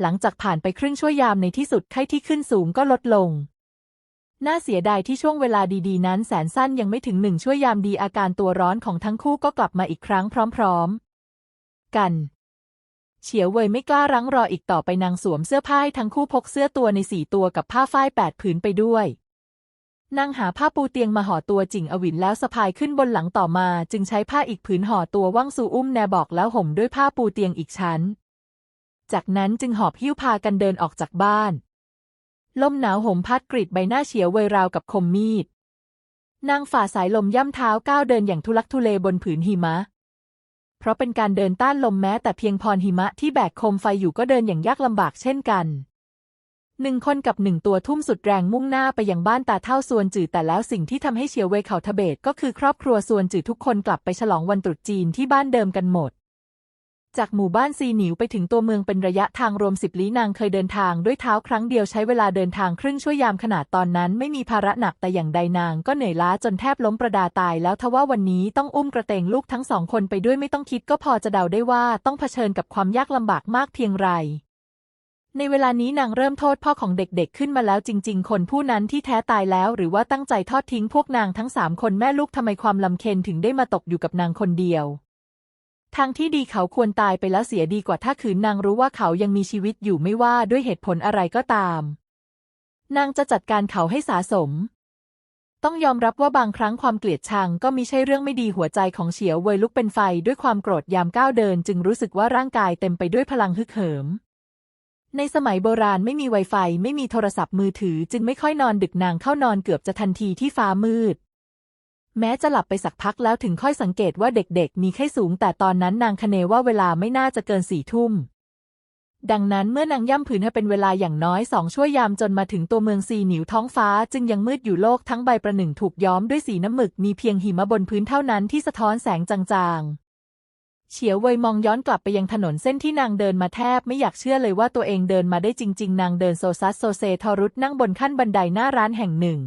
หลังจากผ่านไปครึ่งชั่วยามในที่สุดไข้ที่ขึ้นสูงก็ลดลง น่าเสียดายที่ช่วงเวลาดีๆ นั้นแสนสั้นยังไม่ถึงหนึ่งชั่วยามดีอาการตัวร้อนของทั้งคู่ก็กลับมาอีกครั้งพร้อม ๆ กัน เฉียวเว่ยไม่กล้ารั้งรออีกต่อไปนางสวมเสื้อผ้าให้ทั้งคู่พกเสื้อตัวในสี่ตัวกับผ้าฝ้ายแปดผืนไปด้วยนางหาผ้าปูเตียงมาห่อตัวจิ่งอวินแล้วสะพายขึ้นบนหลังต่อมา จึงใช้ผ้าอีกผืนห่อตัวว่างสู่อุ้มแนบอกแล้วห่มด้วยผ้าปูเตียงอีกชั้น จากนั้นจึงหอบหิ้วพากันเดินออกจากบ้าน ลมหนาวห่มพัดกรีดใบหน้าเฉียวเวราวกับคมมีด นางฝ่าสายลมย่ำเท้าก้าวเดินอย่างทุลักทุเลบนผืนหิมะ เพราะเป็นการเดินต้านลมแม้แต่เพียงพรหิมะที่แบกโคมไฟอยู่ก็เดินอย่างยากลำบากเช่นกันหนึ่งคนกับหนึ่งตัวทุ่มสุดแรงมุ่งหน้าไปยังบ้านตาเท่าส่วนจืดแต่แล้วสิ่งที่ทำให้เฉียวเวเขาทะเบตก็คือครอบครัวส่วนจืดทุกคนกลับไปฉลองวันตรุษจีนที่บ้านเดิมกันหมด จากหมู่บ้านซีหนิวไปถึงตัวเมืองเป็นระยะทางรวมสิบลี้นางเคยเดินทางด้วยเท้าครั้งเดียวใช้เวลาเดินทางครึ่งชั่วยามขนาดตอนนั้นไม่มีภาระหนักแต่อย่างใดนางก็เหนื่อยล้าจนแทบล้มประดาตายแล้วทว่าวันนี้ต้องอุ้มกระเตงลูกทั้งสองคนไปด้วยไม่ต้องคิดก็พอจะเดาได้ว่าต้องเผชิญกับความยากลำบากมากเพียงไรในเวลานี้นางเริ่มโทษพ่อของเด็กๆ ขึ้นมาแล้วจริงๆ คนผู้นั้นที่แท้ตายแล้ว หรือว่าตั้งใจทอดทิ้งพวกนางทั้งสามคนแม่ลูกทำไมความลำเค็ญถึงได้มาตกอยู่กับนางคนเดียว ทางที่ดีเขาควรตายไปแล้วเสียดีกว่าถ้าขืนนางรู้ว่าเขายังมีชีวิตอยู่ไม่ว่าด้วยเหตุผลอะไรก็ตาม นางจะจัดการเขาให้สาสม ต้องยอมรับว่าบางครั้งความเกลียดชังก็มิใช่เรื่องไม่ดีหัวใจของเฉียวเวยลุกเป็นไฟด้วยความโกรธยามก้าวเดิน จึงรู้สึกว่าร่างกายเต็มไปด้วยพลังฮึกเหิม ในสมัยโบราณไม่มีไวไฟไม่มีโทรศัพท์มือถือ จึงไม่ค่อยนอนดึกนางเข้านอนเกือบจะทันทีที่ฟ้ามืด แม้จะหลับไปสักพักแล้วถึงค่อยสังเกตว่าเด็กๆ มีไข้สูง แต่ตอนนั้นนางคเนว่าเวลาไม่น่าจะเกินสี่ทุ่ม ดังนั้นเมื่อนางย่ำผืนให้เป็นเวลาอย่างน้อยสองชั่วยามจนมาถึงตัวเมืองซีหนิวท้องฟ้า จึงยังมืดอยู่โลกทั้งใบประหนึ่งถูกย้อมด้วยสีน้ำหมึกมีเพียงหิมะบนพื้นเท่านั้นที่สะท้อนแสงจางๆเฉียวเวยมองย้อนกลับไปยังถนนเส้นที่นางเดินมาแทบไม่อยากเชื่อเลยว่าตัวเองเดินมาได้จริง ๆ นางเดินโซซัสโซเซทอรุตนั่งบนขั้นบันไดหน้าร้านแห่งหนึ่ง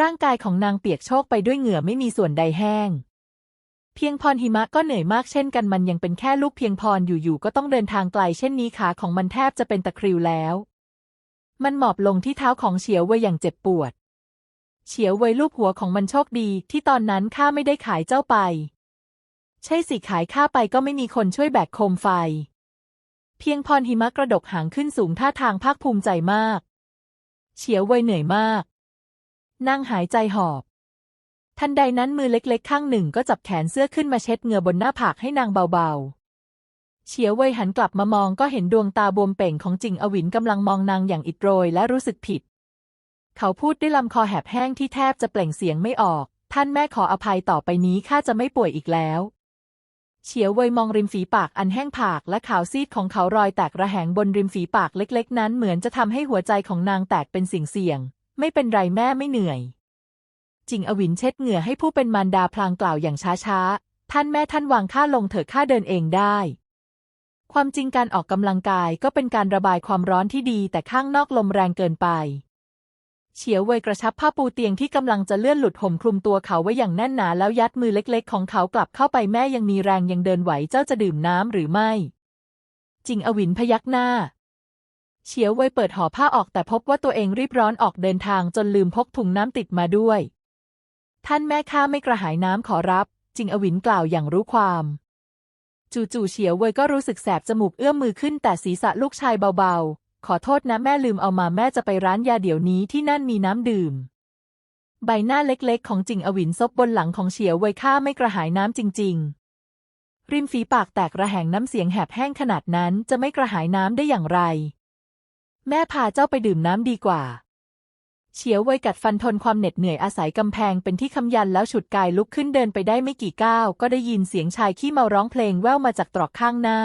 ร่างกายของนางเปียกโชกไปด้วยเหงื่อไม่มีส่วนใดแห้ง เพียงพรหิมะก็เหนื่อยมากเช่นกันมันยังเป็นแค่ลูกเพียงพรอยู่ๆก็ต้องเดินทางไกลเช่นนี้ขาของมันแทบจะเป็นตะคริวแล้ว มันหมอบลงที่เท้าของเฉียวเวยอย่างเจ็บปวด เฉียวเวยลูบหัวของมันโชคดีที่ตอนนั้นข้าไม่ได้ขายเจ้าไป ใช่สิขายข้าไปก็ไม่มีคนช่วยแบกโคมไฟ เพียงพรหิมะกระดกหางขึ้นสูงท่าทางภาคภูมิใจมาก เฉียวเวยเหนื่อยมาก นั่งหายใจหอบ ทันใดนั้นมือเล็กๆ ข้างหนึ่งก็จับแขนเสื้อขึ้นมาเช็ดเหงื่อบนหน้าผากให้นางเบาๆ เฉียวเว่ยหันกลับมามองก็เห็นดวงตาบวมเป่งของจิงอวินกำลังมองนางอย่างอิดโรยและรู้สึกผิด เขาพูดด้วยลำคอแหบแห้งที่แทบจะเปล่งเสียงไม่ออก ท่านแม่ขออภัยต่อไปนี้ข้าจะไม่ป่วยอีกแล้วเฉียวเว่ยมองริมฝีปากอันแห้งผากและขาวซีดของเขารอยแตกระแหงบนริมฝีปากเล็กๆ นั้นเหมือนจะทำให้หัวใจของนางแตกเป็นสิ่งเสี่ยง ไม่เป็นไรแม่ไม่เหนื่อย จิงอวินเช็ดเหงื่อให้ผู้เป็นมารดาพลางกล่าวอย่างช้าๆ ท่านแม่ท่านวางข้าลงเถอะข้าเดินเองได้ ความจริงการออกกำลังกายก็เป็นการระบายความร้อนที่ดีแต่ข้างนอกลมแรงเกินไป เฉียวเวยกระชับผ้าปูเตียงที่กำลังจะเลื่อนหลุดห่มคลุมตัวเขาไว้อย่างแน่นหนาแล้วยัดมือเล็กๆ ของเขากลับเข้าไปแม่ยังมีแรงยังเดินไหวเจ้าจะดื่มน้ำหรือไม่จิงอวินพยักหน้า เฉียวเวยเปิดห่อผ้าออกแต่พบว่าตัวเองรีบร้อนออกเดินทางจนลืมพกถุงน้ำติดมาด้วย ท่านแม่ข้าไม่กระหายน้ำขอรับ จิงอวินกล่าวอย่างรู้ความ จู่ๆเฉียวเวยก็รู้สึกแสบจมูกเอื้อมมือขึ้นแต่ศีรษะลูกชายเบาๆ ขอโทษนะแม่ลืมเอามาแม่จะไปร้านยาเดี๋ยวนี้ที่นั่นมีน้ำดื่ม ใบหน้าเล็กๆ ของจิงอวินซบบนหลังของเฉียวเวยข้าไม่กระหายน้ำจริง ๆ ริมฝีปากแตกระแหงน้ำเสียงแหบแห้งขนาดนั้นจะไม่กระหายน้ำได้อย่างไร แม่พาเจ้าไปดื่มน้ำดีกว่า เฉียวเวกัดฟันทนความเหน็ดเหนื่อยอาศัยกำแพงเป็นที่คำยันแล้วฉุดกายลุกขึ้นเดินไปได้ไม่กี่ก้าว ก็ได้ยินเสียงชายขี้เมาร้องเพลงแว่วมาจากตรอกข้างหน้า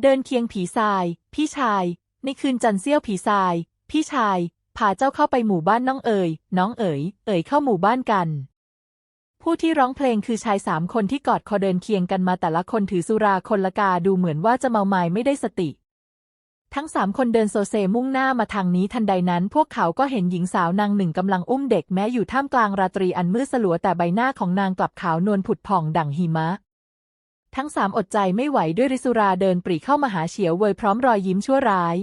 เดินเคียงผีทราย พี่ชาย ในคืนจันเสี้ยวผีทราย พี่ชาย พาเจ้าเข้าไปหมู่บ้านน้องเอ๋ยน้องเอ๋ยเอ๋ยเข้าหมู่บ้านกันผู้ที่ร้องเพลงคือชายสามคนที่กอดคอเดินเคียงกันมาแต่ละคนถือสุราคนละกาดูเหมือนว่าจะเมาไม้ไม่ได้สติ ทั้งสามคนเดินโซเซมุ่งหน้ามาทางนี้ทันใดนั้น พวกเขาก็เห็นหญิงสาวนางหนึ่งกำลังอุ้มเด็กแม้อยู่ท่ามกลางราตรีอันมืดสลัวแต่ใบหน้าของนางกลับขาวนวลผุดผ่องดั่งหิมะ ทั้งสามอดใจไม่ไหวด้วยริสุราเดินปรีเข้ามาหาเฉียวเวยพร้อมรอยยิ้มชั่วร้าย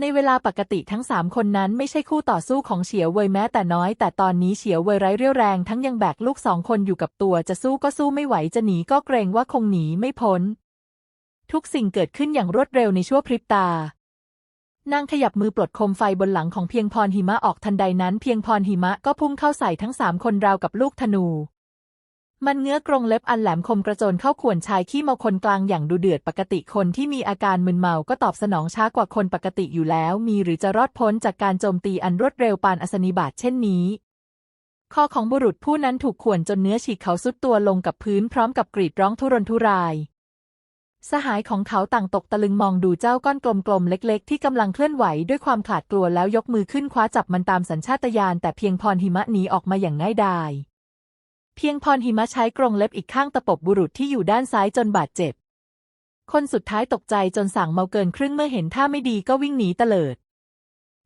ในเวลาปกติทั้งสามคนนั้นไม่ใช่คู่ต่อสู้ของเฉียวเวยแม้แต่น้อย แต่ตอนนี้เฉียวเวยไร้เรี่ยวแรงทั้งยังแบกลูกสองคนอยู่กับตัวจะสู้ก็สู้ไม่ไหวจะหนีก็เกรงว่าคงหนีไม่พ้น ทุกสิ่งเกิดขึ้นอย่างรวดเร็วในชั่วพริบตานางขยับมือปลดโคมไฟบนหลังของเพียงพรหิมะออกทันใดนั้น เพียงพรหิมะก็พุ่งเข้าใส่ทั้งสามคนราวกับลูกธนู มันเงื้อกรงเล็บอันแหลมคมกระโจนเข้าข่วนชายขี้เมาคนกลางอย่างดูเดือดปกติคนที่มีอาการมึนเมาก็ตอบสนองช้ากว่าคนปกติอยู่แล้ว มีหรือจะรอดพ้นจากการโจมตีอันรวดเร็วปานอสนิบาตเช่นนี้คอของบุรุษผู้นั้นถูกข่วนจนเนื้อฉีกเขาสุดตัวลงกับพื้นพร้อมกับกรีดร้องทุรนทุราย สหายของเขาต่างตกตะลึงมองดูเจ้าก้อนกลมๆเล็ก ๆ ที่กำลังเคลื่อนไหวด้วยความขลาดกลัวแล้วยกมือขึ้นคว้าจับมันตามสัญชาตญาณแต่เพียงพรหิมะหนีออกมาอย่างง่ายดายเพียงพรหิมะใช้กรงเล็บอีกข้างตะปบบุรุษที่อยู่ด้านซ้ายจนบาดเจ็บ คนสุดท้ายตกใจจนสั่งเมาเกินครึ่งเมื่อเห็นท่าไม่ดีก็วิ่งหนีเตลิด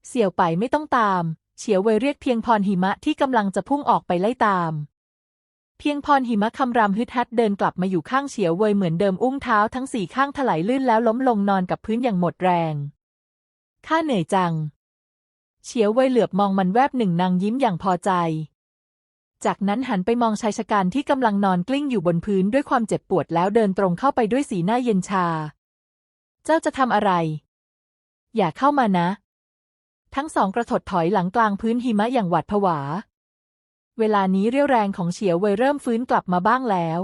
เสี่ยวไปไม่ต้องตาม เฉียวเวยเรียกเพียงพรหิมะที่กำลังจะพุ่งออกไปไล่ตาม เพียงพรหิมะคำรามฮึดฮัดเดินกลับมาอยู่ข้างเฉียวเวยเหมือนเดิมอุ้งเท้าทั้งสี่ข้างถลายลื่นแล้วล้มลงนอนกับพื้นอย่างหมดแรง ข้าเหนื่อยจัง เฉียวเวยเหลือบมองมันแวบหนึ่งนางยิ้มอย่างพอใจ จากนั้นหันไปมองชายชะกันที่กำลังนอนกลิ้งอยู่บนพื้นด้วยความเจ็บปวดแล้วเดินตรงเข้าไปด้วยสีหน้าเย็นชา เจ้าจะทำอะไร อย่าเข้ามานะ ทั้งสองกระถดถอยหลังกลางพื้นหิมะอย่างหวาดผวา เวลานี้เรี่ยวแรงของเฉียวเว่ยเริ่มฟื้นกลับมาบ้างแล้ว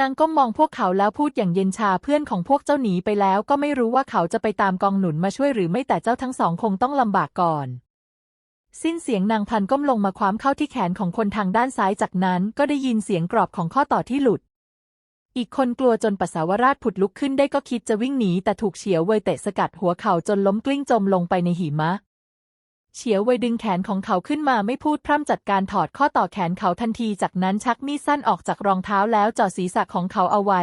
นางก้มมองพวกเขาแล้วพูดอย่างเย็นชาเพื่อนของพวกเจ้าหนีไปแล้ว ก็ไม่รู้ว่าเขาจะไปตามกองหนุนมาช่วยหรือไม่แต่เจ้าทั้งสองคงต้องลำบากก่อน สิ้นเสียงนางพันก้มลงมาคว้ามเข้าที่แขนของคนทางด้านซ้ายจากนั้น ก็ได้ยินเสียงกรอบของข้อต่อที่หลุด อีกคนกลัวจนปัสสาวราชผุดลุกขึ้นได้ก็คิดจะวิ่งหนีแต่ถูกเฉียวเว่ยเตะสกัดหัวเข่าจนล้มกลิ้งจมลงไปในหิมะ เฉียวเวดึงแขนของเขาขึ้นมาไม่พูดพร่ำจัดการถอดข้อต่อแขนเขาทันทีจากนั้นชักมีดสั้นออกจากรองเท้าแล้วจ่อศีรษะของเขาเอาไว้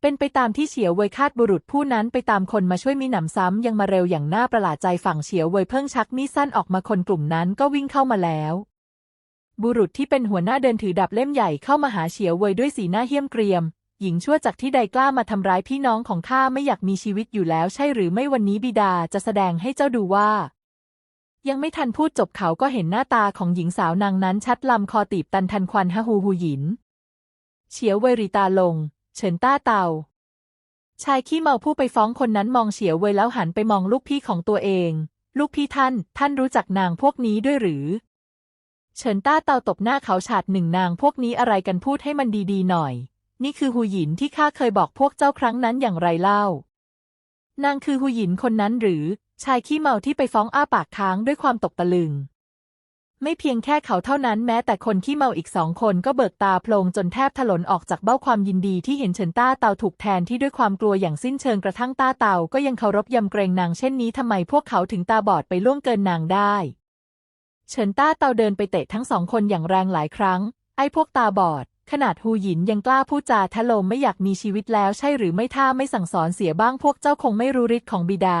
เป็นไปตามที่เฉียวเวยคาดบุรุษผู้นั้นไปตามคนมาช่วยมีหนำซ้ำยังมาเร็วอย่างน่าประหลาดใจฝั่งเฉียวเวยเพิ่งชักมีดสั้นออกมาคนกลุ่มนั้นก็วิ่งเข้ามาแล้วบุรุษที่เป็นหัวหน้าเดินถือดาบเล่มใหญ่เข้ามาหาเฉียวเวยด้วยสีหน้าเหี้ยมเกรียม หญิงชั่วจากที่ใดกล้ามาทำร้ายพี่น้องของข้าไม่อยากมีชีวิตอยู่แล้วใช่หรือไม่วันนี้บิดาจะแสดงให้เจ้าดูว่า ยังไม่ทันพูดจบเขาก็เห็นหน้าตาของหญิงสาวนางนั้นชัดลำคอตีบตันทันควันฮะฮูฮูหยิน เฉียวเวรีตาลง เฉินต้าเตา ชายขี้เมาผู้ไปฟ้องคนนั้นมองเฉียวเวยแล้วหันไปมองลูกพี่ของตัวเอง ลูกพี่ท่าน ท่านรู้จักนางพวกนี้ด้วยหรือ เฉินต้าเตาตบหน้าเขาฉาดหนึ่งนางพวกนี้อะไรกันพูดให้มันดีๆหน่อย นี่คือหูหยินที่ข้าเคยบอกพวกเจ้าครั้งนั้นอย่างไรเล่า นางคือหูหยินคนนั้นหรือ ชายขี้เมาที่ไปฟ้องอ้าปากค้างด้วยความตกตะลึง ไม่เพียงแค่เขาเท่านั้นแม้แต่คนขี้เมาอีกสองคนก็เบิกตาโพลงจนแทบถลนออกจากเบ้าความยินดีที่เห็นเฉินต้าเตาถูกแทนที่ด้วยความกลัวอย่างสิ้นเชิงกระทั่งต้าเตาก็ยังเคารพยำเกรงนางเช่นนี้ทำไมพวกเขาถึงตาบอดไปล่วงเกินนางได้เฉินต้าเตาเดินไปเตะทั้งสองคนอย่างแรงหลายครั้ง ไอ้พวกตาบอด ขนาดฮูหยินยังกล้าพูดจาทะโลมไม่อยากมีชีวิตแล้วใช่หรือไม่ถ้าไม่สั่งสอนเสียบ้างพวกเจ้าคงไม่รู้ฤทธิ์ของบิดา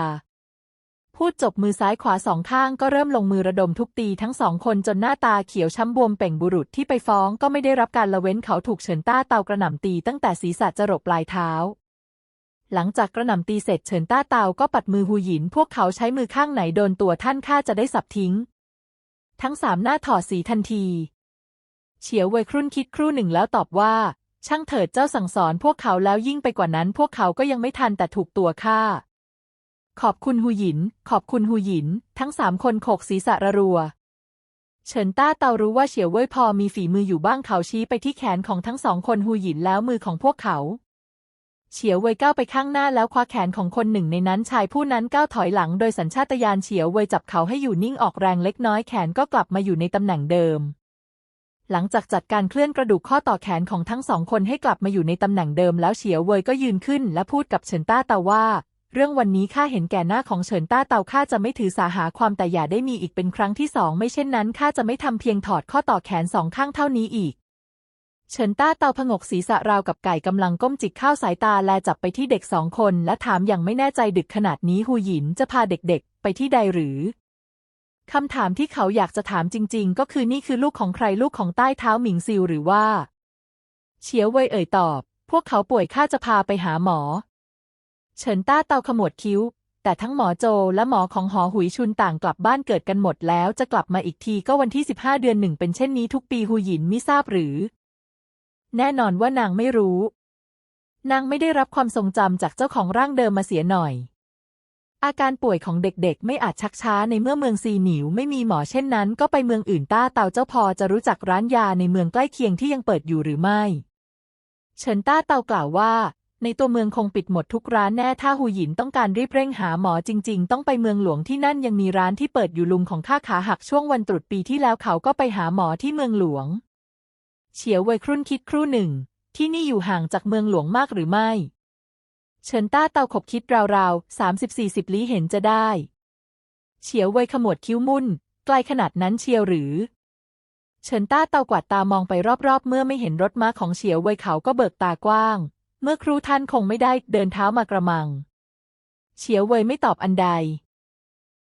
พูดจบมือซ้ายขวาสองข้างก็เริ่มลงมือระดมทุบตีทั้งสองคนจนหน้าตาเขียวช้ำบวมเป่งบุรุษที่ไปฟ้องก็ไม่ได้รับการละเว้นเขาถูกเฉินต้าเตากระหน่ำตีตั้งแต่ศีรษะจรดปลายเท้า หลังจากกระหน่ำตีเสร็จเฉินต้าเตาก็ปัดมือฮูหยิน พวกเขาใช้มือข้างไหนโดนตัวท่านข้าจะได้สับทิ้ง ทั้งสามหน้าถอดสีทันที เฉียวเวยครุ่นคิดครู่หนึ่งแล้วตอบว่า ช่างเถิดเจ้าสั่งสอนพวกเขาแล้วยิ่งไปกว่านั้น พวกเขาก็ยังไม่ทันแต่ถูกตัวฆ่า ขอบคุณฮูหยิน ขอบคุณฮูหยิน ทั้งสามคนโขกศีรษะระรัว เฉินต้าเตารู้ว่าเฉียวเว่ยพอมีฝีมืออยู่บ้างเขาชี้ไปที่แขนของทั้งสองคนฮูหยินแล้วมือของพวกเขาเฉียวเว่ยก้าวไปข้างหน้าแล้วคว้าแขนของคนหนึ่งในนั้นชายผู้นั้นก้าวถอยหลังโดยสัญชาตญาณเฉียวเว่ยจับเขาให้อยู่นิ่งออกแรงเล็กน้อยแขนก็กลับมาอยู่ในตำแหน่งเดิม หลังจากจัดการเคลื่อนกระดูกข้อต่อแขนของทั้งสองคนให้กลับมาอยู่ในตำแหน่งเดิมแล้วเฉียวเวยก็ยืนขึ้นและพูดกับเฉินต้าเตาว่า เรื่องวันนี้ข้าเห็นแก่หน้าของเฉินต้าเตาข้าจะไม่ถือสาหาความแต่อย่าได้มีอีกเป็นครั้งที่สองไม่เช่นนั้นข้าจะไม่ทำเพียงถอดข้อต่อแขนสองข้างเท่านี้อีก เฉินต้าเตาผงกศีรษะราวกับไก่กำลังก้มจิกข้าวสายตาแลจับไปที่เด็กสองคน และถามอย่างไม่แน่ใจดึกขนาดนี้ฮูหยินจะพาเด็กๆ ไปที่ใดหรือ คำถามที่เขาอยากจะถามจริง ๆ ก็คือนี่คือลูกของใครลูกของใต้เท้าหมิงซิวหรือว่า เฉียวเว่ยเอ่ยตอบ พวกเขาป่วยข้าจะพาไปหาหมอ เฉินต้าเตาขมวดคิ้ว แต่ทั้งหมอโจและหมอของหอหุยชุนต่างกลับบ้านเกิดกันหมดแล้วจะกลับมาอีกทีก็วันที่ 15 เดือนหนึ่งเป็นเช่นนี้ทุกปีหูหยินมิทราบหรือ แน่นอนว่านางไม่รู้ นางไม่ได้รับความทรงจำจากเจ้าของร่างเดิมมาเสียหน่อย อาการป่วยของเด็กๆ ไม่อาจชักช้าในเมื่อเมืองซีหนิวไม่มีหมอเช่นนั้น ก็ไปเมืองอื่นต้าเตาเจ้าพอจะรู้จักร้านยาในเมืองใกล้เคียงที่ยังเปิดอยู่หรือไม่ เฉินต้าเตากล่าวว่า ในตัวเมืองคงปิดหมดทุกร้านแน่ถ้าหูหยินต้องการรีบเร่งหาหมอจริง ๆ ต้องไปเมืองหลวงที่นั่นยังมีร้านที่เปิดอยู่ลุงของข้าขาหักช่วงวันตรุษปีที่แล้วเขาก็ไปหาหมอที่เมืองหลวง เฉียวเว่ยครุ่นคิดครู่หนึ่ง ที่นี่อยู่ห่างจากเมืองหลวงมากหรือไม่ เฉินต้าเตาขบคิดราวๆสามสิบสี่สิบลี้เห็นจะได้ เฉียวเว่ยขมวดคิ้วมุ่น ไกลขนาดนั้นเชียวหรือ เฉินต้าเตากวาดตามองไปรอบๆ เมื่อไม่เห็นรถม้าของเฉียวเว่ยเขาก็เบิกตากว้าง เมื่อครูท่านคงไม่ได้เดินเท้ามากระมัง เฉียวเว่ยไม่ตอบอันใด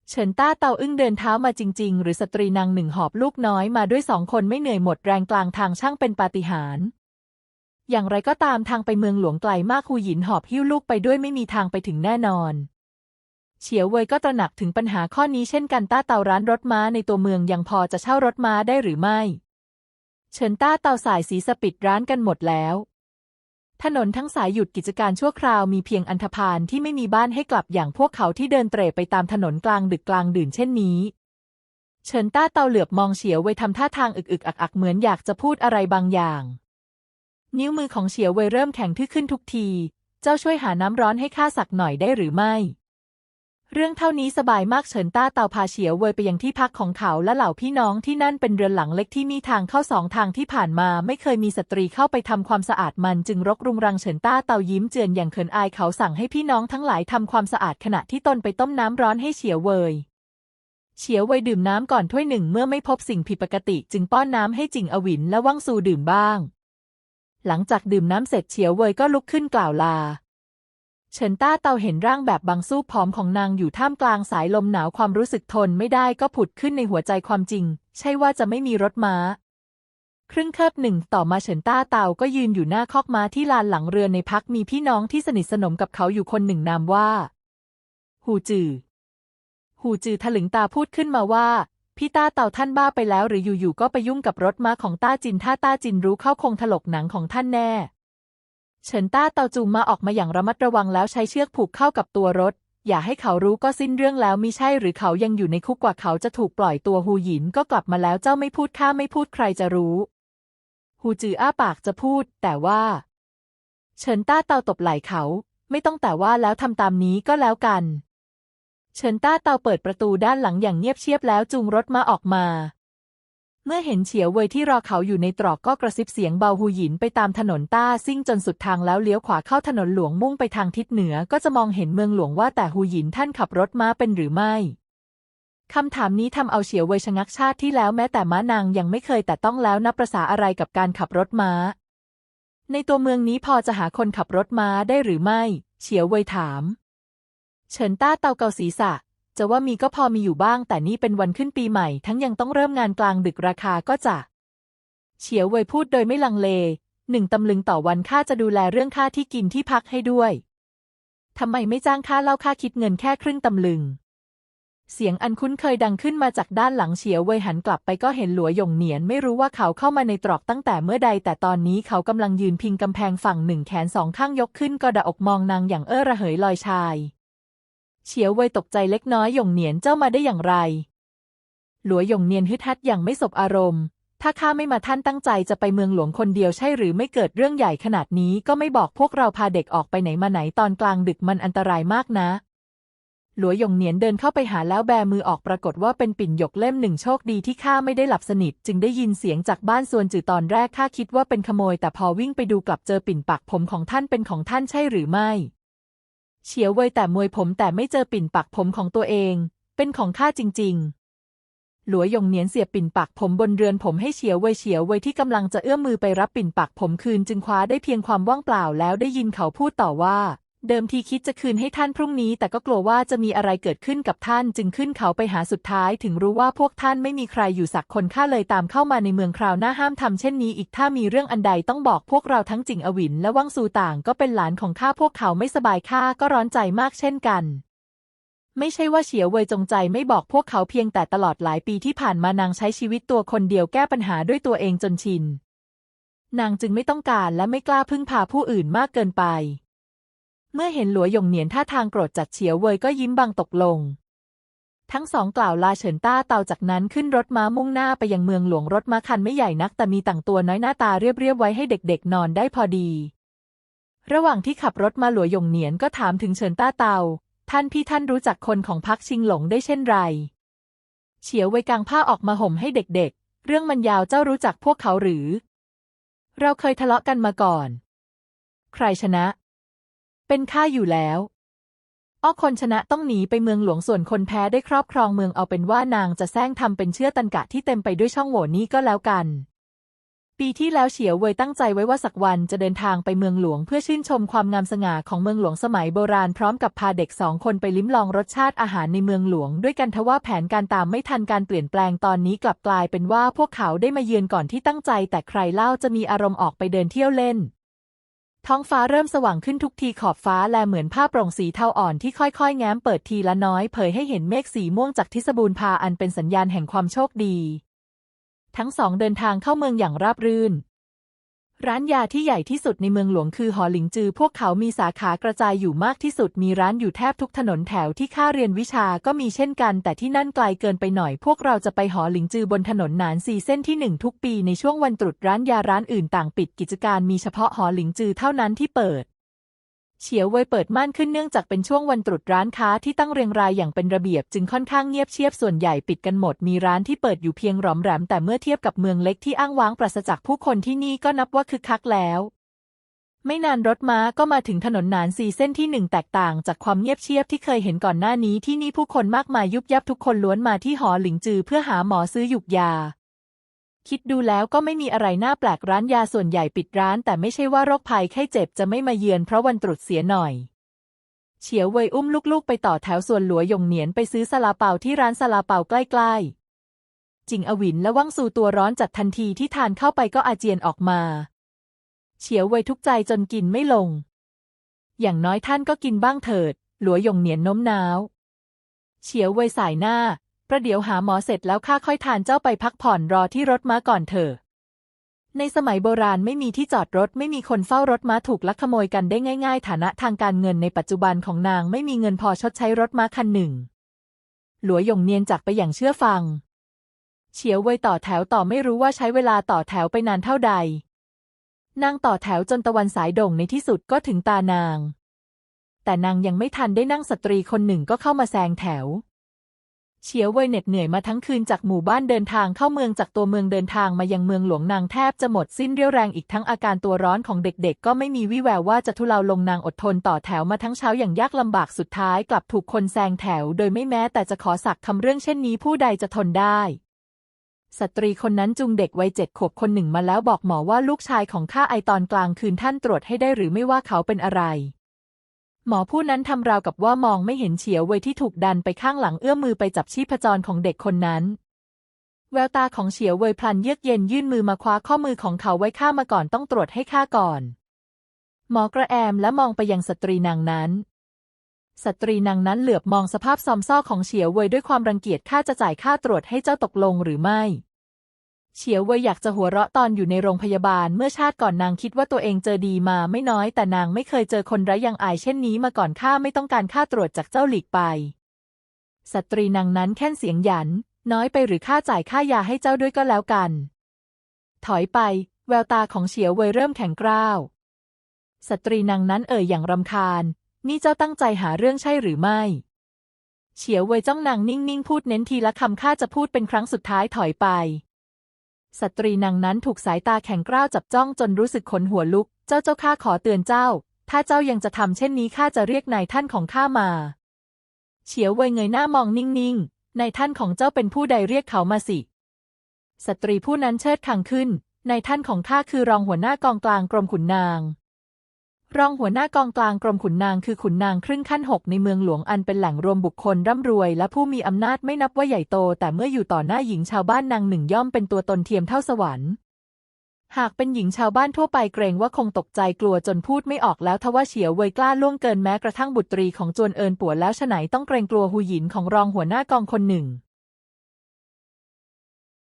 เฉินต้าเตาอึ้งเดินเท้ามาจริง ๆ หรือสตรีนางหนึ่งหอบลูกน้อยมาด้วยสองคนไม่เหนื่อยหมดแรงกลางทางช่างเป็นปาฏิหาริย์ อย่างไรก็ตามทางไปเมืองหลวงไกลมากฮูหยินหอบหิ้วลูกไปด้วยไม่มีทางไปถึงแน่นอนเฉียวเว่ยก็ตระหนักถึงปัญหาข้อนี้เช่นกันต้าเตาร้านรถม้าในตัวเมืองยังพอจะเช่ารถม้าได้หรือไม่ เฉินต้าเตาสายสีสปิดร้านกันหมดแล้ว ถนนทั้งสายหยุดกิจการชั่วคราวมีเพียงอันธพาลที่ไม่มีบ้านให้กลับอย่างพวกเขาที่เดินเตร่ไปตามถนนกลางดึกกลางดื่นเช่นนี้ เฉินต้าเตาเหลือบมองเฉียวเว่ยทำท่าทางอึกอึกอักอักเหมือนอยากจะพูดอะไรบางอย่าง นิ้วมือของเฉียวเว่ยเริ่มแข็งทื่อขึ้นทุกที เจ้าช่วยหาน้ำร้อนให้ข้าสักหน่อยได้หรือไม่ เรื่องเท่านี้สบายมากเฉินต้าเตาพาเฉียวเว่ยไปยังที่พักของเขาและเหล่าพี่น้องที่นั่นเป็นเรือนหลังเล็กที่มีทางเข้าสองทางที่ผ่านมาไม่เคยมีสตรีเข้าไปทำความสะอาดมันจึงรกรุงรังเฉินต้าเตายิ้มเจือนอย่างเขินอายเขาสั่งให้พี่น้องทั้งหลายทำความสะอาดขณะที่ตนไปต้มน้ำร้อนให้เฉียวเว่ยเฉียวเวยดื่มน้ำก่อนถ้วยหนึ่งเมื่อไม่พบสิ่งผิดปกติ จึงป้อนน้ำให้จิงอวินและว่างซูดื่มบ้าง หลังจากดื่มน้ำเสร็จเฉียวเว่ยก็ลุกขึ้นกล่าวลา เฉินต้าเตาเห็นร่างแบบบางสู้ผอมของนางอยู่ท่ามกลางสายลมหนาวความรู้สึกทนไม่ได้ก็ผุดขึ้นในหัวใจความจริง ใช่ว่าจะไม่มีรถม้า ครึ่งเคิบหนึ่งต่อมาเฉินต้าเตาก็ยืนอยู่หน้าคอกม้าที่ลานหลังเรือในพักมีพี่น้องที่สนิทสนมกับเขาอยู่คนหนึ่งนามว่า หูจือหูจือถลึงตาพูดขึ้นมาว่า พี่ต้าเต่าท่านบ้าไปแล้วหรืออยู่ๆก็ไปยุ่งกับรถม้าของต้าจินถ้าต้าจินรู้เข้าคงถลกหนังของท่านแน่ เฉินต้าเต่าจูงมาออกมาอย่างระมัดระวังแล้วใช้เชือกผูกเข้ากับตัวรถ อย่าให้เขารู้ก็สิ้นเรื่องแล้วมิใช่หรือเขายังอยู่ในคุกกว่าเขาจะถูกปล่อยตัวหูหยินก็กลับมาแล้วเจ้าไม่พูดข้าไม่พูดใครจะรู้หูจืออ้าปากจะพูด แต่ว่า เฉินต้าเต่าตบไหล่เขา ไม่ต้องแต่ว่าแล้วทำตามนี้ก็แล้วกัน เฉินต้าเตาเปิดประตูด้านหลังอย่างเงียบเชียบแล้วจูงรถมาออกมา เมื่อเห็นเฉียวเว่ยที่รอเขาอยู่ในตรอกก็กระซิบเสียงเบาหูหยินไปตามถนนต้าซิ่งจนสุดทางแล้วเลี้ยวขวาเข้าถนนหลวงมุ่งไปทางทิศเหนือก็จะมองเห็นเมืองหลวงว่าแต่หูหยินท่านขับรถม้าเป็นหรือไม่คำถามนี้ทำเอาเฉียวเว่ยชะงักชาติที่แล้วแม้แต่ม้านางยังไม่เคยแต่ต้องแล้วนับประษาอะไรกับการขับรถม้า ในตัวเมืองนี้พอจะหาคนขับรถม้าได้หรือไม่ เฉียวเว่ยถาม เฉินต้าเตาเกาศีรษะ จะว่ามีก็พอมีอยู่บ้าง แต่นี่เป็นวันขึ้นปีใหม่ ทั้งยังต้องเริ่มงานกลางดึกราคาก็จะ เฉียวเว่ยพูดโดยไม่ลังเลหนึ่งตำลึงต่อวันข้าจะดูแลเรื่องค่าที่กินที่พักให้ด้วยทำไมไม่จ้างค่าเล่าค่าคิดเงินแค่ครึ่งตำลึง เสียงอันคุ้นเคยดังขึ้นมาจากด้านหลังเฉียวเว่ยหันกลับไปก็เห็นหลัวหยงเหนียน ไม่รู้ว่าเขาเข้ามาในตรอกตั้งแต่เมื่อใด แต่ตอนนี้เขากำลังยืนพิงกำแพงฝั่งหนึ่งแขนสองข้างยกขึ้นกระดาอกมองนางอย่างเอ้อระเหยลอยชาย เฉียวเว่ยตกใจเล็กน้อยหยงเหนียนเจ้ามาได้อย่างไร หลัวหยงเนียนฮึดฮัดอย่างไม่สบอารมณ์ ถ้าข้าไม่มาท่านตั้งใจจะไปเมืองหลวงคนเดียวใช่หรือไม่เกิดเรื่องใหญ่ขนาดนี้ก็ไม่บอกพวกเราพาเด็กออกไปไหนมาไหนตอนกลางดึกมันอันตรายมากนะ หลัวหยงเหนียนเดินเข้าไปหาแล้วแบมือออกปรากฏว่าเป็นปิ่นหยกเล่มหนึ่งโชคดีที่ข้าไม่ได้หลับสนิท จึงได้ยินเสียงจากบ้านส่วนจือตอนแรกข้าคิดว่าเป็นขโมย แต่พอวิ่งไปดูกลับเจอปิ่นปักผมของท่านเป็นของท่านใช่หรือไม่ เฉียวเว่ยแต่มวยผมแต่ไม่เจอปิ่นปักผมของตัวเอง เป็นของข้าจริง ๆ หลัวหยงเนียนเสียบปิ่นปักผมบนเรือนผมให้เฉียวเว่ยเฉียวเว่ยที่กำลังจะเอื้อมมือไปรับปิ่นปักผมคืนจึงคว้าได้เพียงความว่างเปล่าแล้วได้ยินเขาพูดต่อว่า เดิมทีคิดจะคืนให้ท่านพรุ่งนี้ แต่ก็กลัวว่าจะมีอะไรเกิดขึ้นกับท่าน จึงขึ้นเขาไปหาสุดท้าย ถึงรู้ว่าพวกท่านไม่มีใครอยู่สักคนข้าเลยตามเข้ามาในเมืองคราวหน้าห้ามทำเช่นนี้อีกถ้ามีเรื่องอันใดต้องบอกพวกเราทั้งจิงอวินและว่างซูต่างก็เป็นหลานของข้าพวกเขาไม่สบายข้าก็ร้อนใจมากเช่นกันไม่ใช่ว่าเฉียวเวยจงใจไม่บอกพวกเขาเพียงแต่ตลอดหลายปีที่ผ่านมานางใช้ชีวิตตัวคนเดียวแก้ปัญหาด้วยตัวเองจนชิน นางจึงไม่ต้องการและไม่กล้าพึ่งพาผู้อื่นมากเกินไป เมื่อเห็นหลัวหยงเหนียนท่าทางโกรธจัดเฉียวเวยก็ยิ้มบางตกลง ทั้งสองกล่าวลาเฉินต้าเตาจากนั้นขึ้นรถม้ามุ่งหน้าไปยังเมืองหลวงรถม้าคันไม่ใหญ่นักแต่มีต่างตัวน้อยหน้าตาเรียบๆไว้ให้เด็กๆ นอนได้พอดี ระหว่างที่ขับรถมาหลัวหยงเหนียนก็ถามถึงเฉินต้าเตา ท่านพี่ท่านรู้จักคนของพักชิงหลงได้เช่นไร เฉียวไวยกางผ้าออกมาห่มให้เด็กๆ เรื่องมันยาวเจ้ารู้จักพวกเขาหรือ เราเคยทะเลาะกันมาก่อน ใครชนะ เป็นข้าอยู่แล้วอ้อคนชนะต้องหนีไปเมืองหลวงส่วนคนแพ้ได้ครอบครองเมืองเอาเป็นว่านางจะแซงทำเป็นเชื่อตันกะที่เต็มไปด้วยช่องโหว่นี้ก็แล้วกัน ปีที่แล้วเฉียวเวยตั้งใจไว้ว่าสักวันจะเดินทางไปเมืองหลวงเพื่อชื่นชมความงามสง่าของเมืองหลวงสมัยโบราณพร้อมกับพาเด็กสองคนไปลิ้มลองรสชาติอาหารในเมืองหลวง ด้วยกันทว่าแผนการตามไม่ทันการเปลี่ยนแปลงตอนนี้กลับกลายเป็นว่าพวกเขาได้มาเยือนก่อนที่ตั้งใจ แต่ใครเล่าจะมีอารมณ์ออกไปเดินเที่ยวเล่น ท้องฟ้าเริ่มสว่างขึ้นทุกทีขอบฟ้าแลเหมือนผ้าโปร่งสีเทาอ่อนที่ค่อยๆ แง้มเปิดทีละน้อยเผยให้เห็นเมฆสีม่วงจากทิศบูรพาอันเป็นสัญญาณแห่งความโชคดี ทั้งสองเดินทางเข้าเมืองอย่างราบรื่น ร้านยาที่ใหญ่ที่สุดในเมืองหลวงคือหอหลิงจือ พวกเขามีสาขากระจายอยู่มากที่สุด มีร้านอยู่แทบทุกถนนแถวที่ข้าเรียนวิชาก็มีเช่นกัน แต่ที่นั่นไกลเกินไปหน่อย พวกเราจะไปหอหลิงจือบนถนนหนานซีเส้นที่หนึ่งทุกปีในช่วงวันตรุษร้านยาร้านอื่นต่างปิดกิจการมีเฉพาะหอหลิงจือเท่านั้นที่เปิด เฉียวเว่ยเปิดม่านขึ้นเนื่องจากเป็นช่วงวันตรุษร้านค้าที่ตั้งเรียงรายอย่างเป็นระเบียบจึงค่อนข้างเงียบเชียบส่วนใหญ่ปิดกันหมดมีร้านที่เปิดอยู่เพียงหรอมแรมแต่เมื่อเทียบกับเมืองเล็กที่อ้างว้างปราศจากผู้คนที่นี่ก็นับว่าคึกคักแล้ว ไม่นานรถม้าก็มาถึงถนนหนานซีเส้นที่หนึ่งแตกต่างจากความเงียบเชียบที่เคยเห็นก่อนหน้านี้ที่นี่ผู้คนมากมายยุบยับทุกคนล้วนมาที่หอหลิงจือเพื่อหาหมอซื้อหยุกยา คิดดูแล้วก็ไม่มีอะไรน่าแปลกร้านยาส่วนใหญ่ปิดร้าน แต่ไม่ใช่ว่าโรคภัยไข้เจ็บจะไม่มาเยือนเพราะวันตรุษเสียหน่อย เฉียวเว่ยอุ้มลูกๆ ไปต่อแถวส่วนหลัวยงเหนียนไปซื้อซาลาเปาที่ร้านซาลาเปาใกล้ๆ จิงอวินและว่างซูตัวร้อนจัดทันทีที่ทานเข้าไปก็อาเจียนออกมา เฉียวเว่ยทุกใจจนกินไม่ลง อย่างน้อยท่านก็กินบ้างเถิด หลัวยงเหนียนโน้มน้าว เฉียวเว่ยสายหน้า ประเดี๋ยวหาหมอเสร็จแล้วข้าค่อยทานเจ้าไปพักผ่อนรอที่รถม้าก่อนเถอะในสมัยโบราณไม่มีที่จอดรถไม่มีคนเฝ้ารถม้าถูกลักขโมยกันได้ง่าย ๆ ฐานะทางการเงินในปัจจุบันของนางไม่มีเงินพอชดใช้รถม้าคันหนึ่ง หลัวหยงเนียนจากไปอย่างเชื่อฟัง เฉียวเว่ยต่อแถวต่อไม่รู้ว่าใช้เวลาต่อแถวไปนานเท่าใด นางต่อแถวจนตะวันสายด่งในที่สุดก็ถึงตานาง แต่นางยังไม่ทันได้นั่งสตรีคนหนึ่งก็เข้ามาแซงแถว เฉียวเว่ยเหน็ดเหนื่อยมาทั้งคืนจากหมู่บ้านเดินทางเข้าเมืองจากตัวเมืองเดินทางมายังเมืองหลวงนางแทบจะหมดสิ้นเรี่ยวแรงอีกทั้งอาการตัวร้อนของเด็กๆ ก็ไม่มีวี่แววว่าจะทุเลาลงนางอดทนต่อแถวมาทั้งเช้าอย่างยากลำบากสุดท้ายกลับถูกคนแซงแถว โดยไม่แม้แต่จะขอสักคำเรื่องเช่นนี้ผู้ใดจะทนได้ สตรีคนนั้นจูงเด็กวัยเจ็ดขวบคนหนึ่งมาแล้วบอกหมอว่าลูกชายของข้าไอตอนกลางคืนท่านตรวจให้ได้หรือไม่ว่าเขาเป็นอะไร หมอผู้นั้นทำราวกับว่ามองไม่เห็นเฉียวเวยที่ถูกดันไปข้างหลังเอื้อมมือไปจับชีพจรของเด็กคนนั้น แววตาของเฉียวเวยพลันเยือกเย็นยื่นมือมาคว้าข้อมือของเขาไว้ข้ามาก่อนต้องตรวจให้ข้าก่อน หมอกระแอมและมองไปยังสตรีนางนั้น สตรีนางนั้นเหลือบมองสภาพซอมซ่อของเฉียวเวยด้วยความรังเกียจข้าจะจ่ายค่าตรวจให้เจ้าตกลงหรือไม่ เฉียวเว่ยอยากจะหัวเราะตอนอยู่ในโรงพยาบาลเมื่อชาติก่อนนางคิดว่าตัวเองเจอดีมาไม่น้อยแต่นางไม่เคยเจอคนไร้ยังอายเช่นนี้มาก่อนข้าไม่ต้องการค่าตรวจจากเจ้าหลีกไป สตรีนางนั้นแค่นเสียงหยัน น้อยไปหรือค่าจ่ายค่ายาให้เจ้าด้วยก็แล้วกัน ถอยไปแววตาของเฉียวเว่ยเริ่มแข็งกร้าว สตรีนางนั้นเอ่ยอย่างรำคาญ นี่เจ้าตั้งใจหาเรื่องใช่หรือไม่ เฉียวเว่ยจ้องนางนิ่งๆพูดเน้นทีละคำข้าจะพูดเป็นครั้งสุดท้ายถอยไป สตรีนางนั้นถูกสายตาแข็งกร้าวจับจ้องจนรู้สึกขนหัวลุก เจ้าเจ้าข้าขอเตือนเจ้า ถ้าเจ้ายังจะทำเช่นนี้ข้าจะเรียกนายท่านของข้ามา เฉียวเว่ยเงยหน้ามองนิ่งๆ นายท่านของเจ้าเป็นผู้ใดเรียกเขามาสิ สตรีผู้นั้นเชิดคังขึ้น นายท่านของข้าคือรองหัวหน้ากองกลางกรมขุนนาง รองหัวหน้ากองกลางกรมขุนนางคือขุนนางครึ่งขั้นหกในเมืองหลวงอันเป็นแหล่งรวมบุคคลร่ำรวย และผู้มีอำนาจไม่นับว่าใหญ่โต แต่เมื่ออยู่ต่อหน้าหญิงชาวบ้านนางหนึ่งย่อมเป็นตัวตนเทียมเท่าสวรรค์ หากเป็นหญิงชาวบ้านทั่วไปเกรงว่าคงตกใจกลัวจนพูดไม่ออกแล้วทว่าเฉียวเวยกล้าล่วงเกินแม้กระทั่งบุตรีของจวนเอินปัวแล้วฉะไหนต้องเกรงกลัวหูหยินของรองหัวหน้ากองคนหนึ่ง